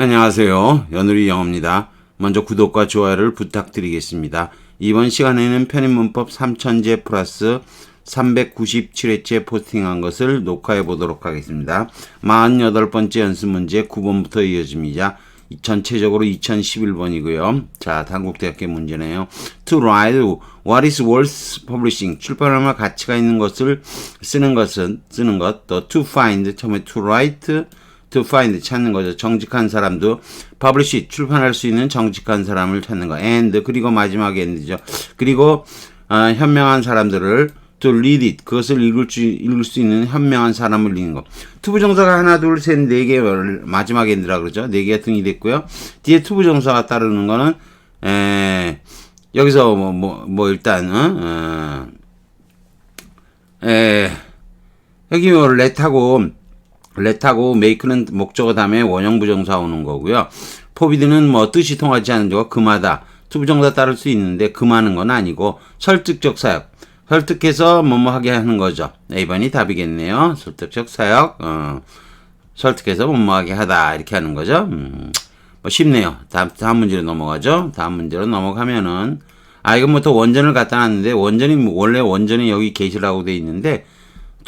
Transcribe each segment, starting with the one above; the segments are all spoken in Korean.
안녕하세요. 연우리 영어입니다. 먼저 구독과 좋아요를 부탁드리겠습니다. 이번 시간에는 편입문법 3000제 플러스 397회째 포스팅한 것을 녹화해 보도록 하겠습니다. 48번째 연습 문제 9번부터 이어집니다. 전체적으로 2011번이고요. 자, 단국대학교 문제네요. To write what is worth publishing. 출판하면 가치가 있는 것을 쓰는 것은 쓰는 것. 또 to find 처음에 to write to find 찾는 거죠. 정직한 사람도 publish 출판할 수 있는 정직한 사람을 찾는 거. and 그리고 마지막에 end죠. 그리고 어, 현명한 사람들을 to read it 그것을 읽을 수 읽을 수 있는 현명한 사람을 읽는 거. 투부정사가 하나 둘 셋 네 개 마지막 엔드라 그러죠. 네 개가 등이 됐고요. 뒤에 투부정사가 따르는 거는 에 여기서 뭐뭐뭐 일단 어, 어, 에 여기 뭐 let하고 let하고 make는 목적어 다음에 원형 부정사 오는 거고요. 포비드는 뭐 뜻이 통하지 않는 적과 금하다 투부정사 따를 수 있는데 금하는 건 아니고 설득적 사역 설득해서 뭐뭐 하게 하는 거죠. A번이 답이겠네요. 설득적 사역, 어, 설득해서 뭐뭐 하게 하다 이렇게 하는 거죠. 음, 뭐 쉽네요. 다음 다음 문제로 넘어가죠. 다음 문제로 넘어가면은 아 이건 뭐 또 원전을 갖다 놨는데 원전이 뭐 원래 원전이 여기 게시라고 돼 있는데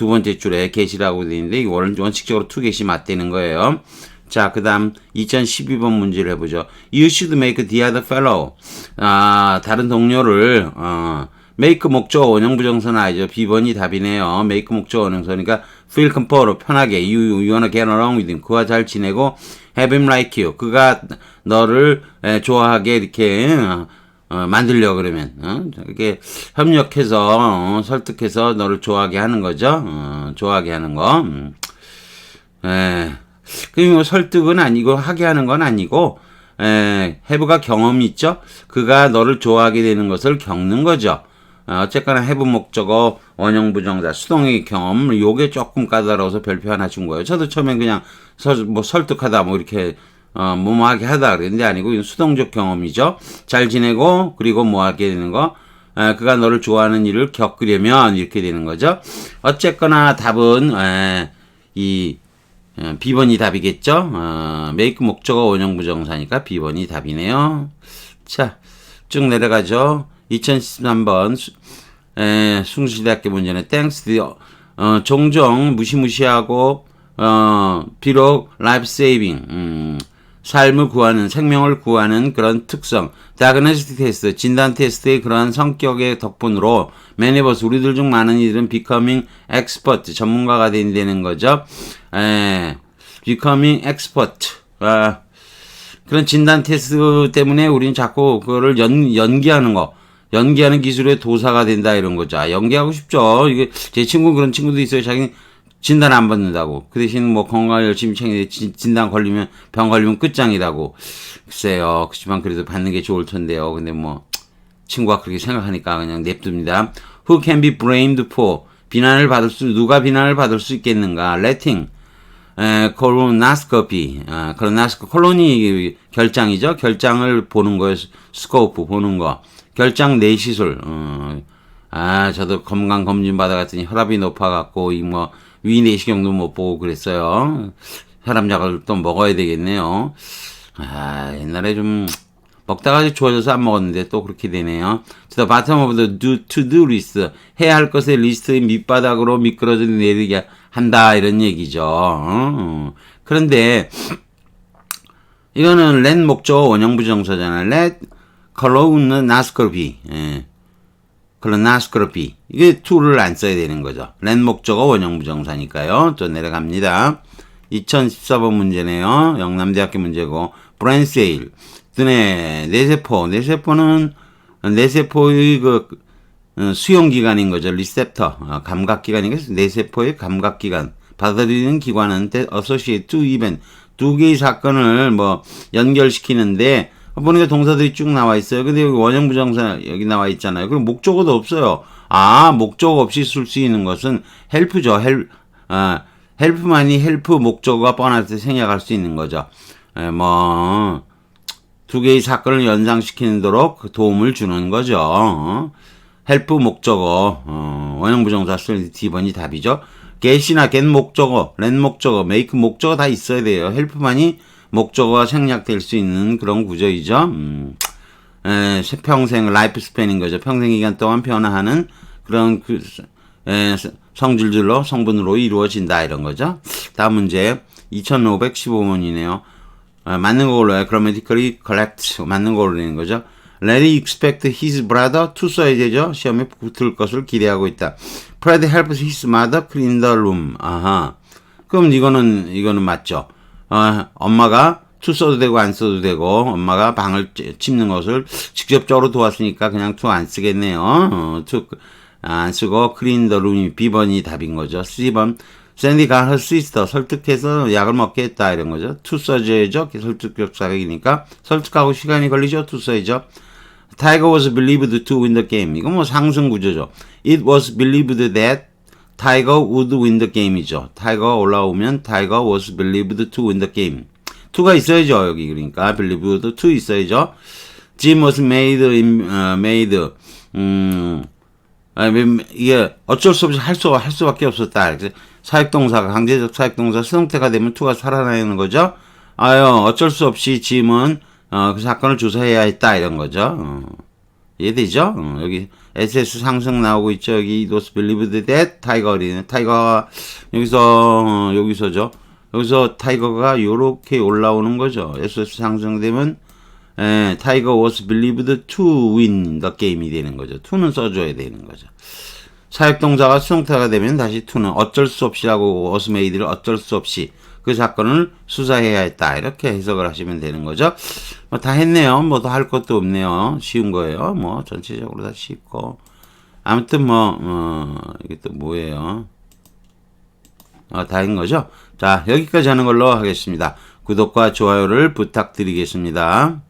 두 번째 줄에 게시라고 돼 있는데 원, 원칙적으로 투 게시 맞대는 거예요. 자, 그 다음 2012번 문제를 해보죠. You should make the other fellow. 아, 다른 동료를, 어, make 목적 원형 부정사는 아니죠. B번이 답이네요. make 목적 원형사니까 feel comfort로 편하게 you, you wanna get along with him. 그와 잘 지내고 have him like you. 그가 너를 에, 좋아하게 이렇게 어, 어, 만들려 그러면 어? 이렇게 협력해서 어, 설득해서 너를 좋아하게 하는 거죠. 어, 좋아하게 하는 거. 음. 에. 그리고 설득은 아니고 하게 하는 건 아니고 에, 해부가 경험이 있죠. 그가 너를 좋아하게 되는 것을 겪는 거죠. 어, 어쨌거나 해부 목적어 원형 부정사 수동의 경험 요게 조금 까다로워서 별표 하나 준 거예요. 저도 처음엔 그냥 서, 뭐 설득하다 뭐 이렇게 어, 뭐뭐하게 하다 그랬는데 아니고 이건 수동적 경험이죠. 잘 지내고 그리고 뭐하게 되는 거. 에, 그가 너를 좋아하는 일을 겪으려면 이렇게 되는 거죠. 어쨌거나 답은 에, 이 어, B번이 답이겠죠. 어, 메이크 목적어 원형 부정사니까 B번이 답이네요. 자, 쭉 내려가죠. 2013번 수, 에, 숭실대학교 문제는 땡스 어, 종종 무시무시하고 어, 비록 라이프 세이빙 음, 삶을 구하는 생명을 구하는 그런 특성 다그네스티 테스트 진단 테스트의 그러한 성격의 덕분으로 매니버스 우리들 중 많은 이들은 becoming expert 전문가가 된다는 거죠. 에, becoming expert 아, 그런 진단 테스트 때문에 우리는 자꾸 그거를 연, 연기하는 거 연기하는 기술의 도사가 된다 이런 거죠. 아, 연기하고 싶죠. 이게 제 친구 그런 친구도 있어요. 자기 진단 안 받는다고. 그 대신 뭐 건강 열심히 챙기는데 진단 걸리면 병 걸리면 끝장이라고. 글쎄요. 그렇지만 그래도 받는 게 좋을 텐데요. 근데 뭐 친구가 그렇게 생각하니까 그냥 냅둡니다. Who can be blamed for? 비난을 받을 수 누가 비난을 받을 수 있겠는가? Letting 에, 콜로나스코피, 아, 콜로나스코, 콜로니 결장이죠. 결장을 보는 거예요. 스코프 보는 거. 결장 내시술. 어, 아, 저도 건강 검진 받아갔더니 혈압이 높아갖고 이뭐 위 내시경도 못 보고 그랬어요. 혈압약을 또 먹어야 되겠네요. 아, 옛날에 좀 먹다가 좋아져서 안 먹었는데 또 그렇게 되네요. 자, 바텀 오브 the do, to do list. 해야 할 것의 리스트의 밑바닥으로 미끄러져 내리게 한다 이런 얘기죠. 어? 그런데 이거는 렌 목적 원형 부정사잖아요. let colon nascopy. 예. Colonascopy. 이게 to를 안 써야 되는 거죠. 렌 목적어 원형 부정사니까요. 또 내려갑니다. 2014번 문제네요. 영남대학교 문제고 브랜세일. 드네 뇌세포. 뇌세포는 뇌세포의 그 어, 수용기관인 거죠. 리셉터. 어, 감각기관이겠죠. 뇌세포의 감각기관. 받아들이는 기관은 associate to event. 두 개의 사건을 뭐 연결시키는데 보니까 동사들이 쭉 나와 있어요. 근데 여기 원형 부정사 여기 나와 있잖아요. 그럼 목적어도 없어요. 아, 목적어 없이 쓸 수 있는 것은 헬프죠. 헬, 아, 헬프만이 헬프 목적어가 뻔할 때 생략할 수 있는 거죠. 에, 뭐, 두 개의 사건을 연상시키도록 도움을 주는 거죠. 헬프 목적어, 어, 원형 부정사 쓸 D번이 답이죠. get이나 get 목적어, len 목적어, make 목적어 다 있어야 돼요. 헬프만이 목적어가 생략될 수 있는 그런 구조이죠. 음, 에, 평생 라이프 스팬인 거죠. 평생 기간 동안 변화하는 그런 그 에, 성질들로 성분으로 이루어진다 이런 거죠. 다음 문제 2515문이네요. 아, 맞는 거 골라요. grammatically correct 맞는 거 고르는 거죠. Larry expect his brother to 써야 되죠. 시험에 붙을 것을 기대하고 있다. Fred helps his mother clean the room. 아하. 그럼 이거는 이거는 맞죠. 어, 엄마가 to 써도 되고 안 써도 되고 엄마가 방을 찌- 찝는 것을 직접적으로 도왔으니까 그냥 to 안 쓰겠네요. 어, to 안 쓰고 clean the room이 B번이 답인 거죠. C번 샌디가 her sister 설득해서 약을 먹게 했다 이런 거죠. to 써줘야죠. 설득적 자격이니까 설득하고 시간이 걸리죠. to 써야죠. Tiger was believed to win the game. 이거 뭐 상승 구조죠. It was believed that Tiger would win the game이죠. Tiger 올라오면 Tiger was believed to win the game. to가 있어야죠. 여기 그러니까 believed to 있어야죠. Jim was made in, 어, made 음 아, 이게 어쩔 수 없이 할 수, 할 수밖에 없었다. 사역동사가, 강제적 사역동사 수동태가 되면 투가 살아나는 거죠. 아유, 어쩔 수 없이 짐은, 어, 그 사건을 조사해야 했다. 이런 거죠. 어. 어, 여기 SS 상승 나오고 있죠. 여기 was believed that 타이거리네. 타이거, 여기서, 어, 여기서죠. 여기서 타이거가 요렇게 올라오는 거죠. SS 상승되면, 에, 타이거 was believed to win the game이 되는 거죠. to는 써줘야 되는 거죠. 사역동사가 수동태가 되면 다시 to는 어쩔 수 없이라고 made를 어쩔 수 없이 그 사건을 수사해야 했다. 이렇게 해석을 하시면 되는 거죠. 뭐 다 했네요. 뭐 더 할 것도 없네요. 쉬운 거예요. 뭐 전체적으로 다 쉽고. 아무튼 뭐, 어, 이게 또 뭐예요. 어, 다인 거죠. 자, 여기까지 하는 걸로 하겠습니다. 구독과 좋아요를 부탁드리겠습니다.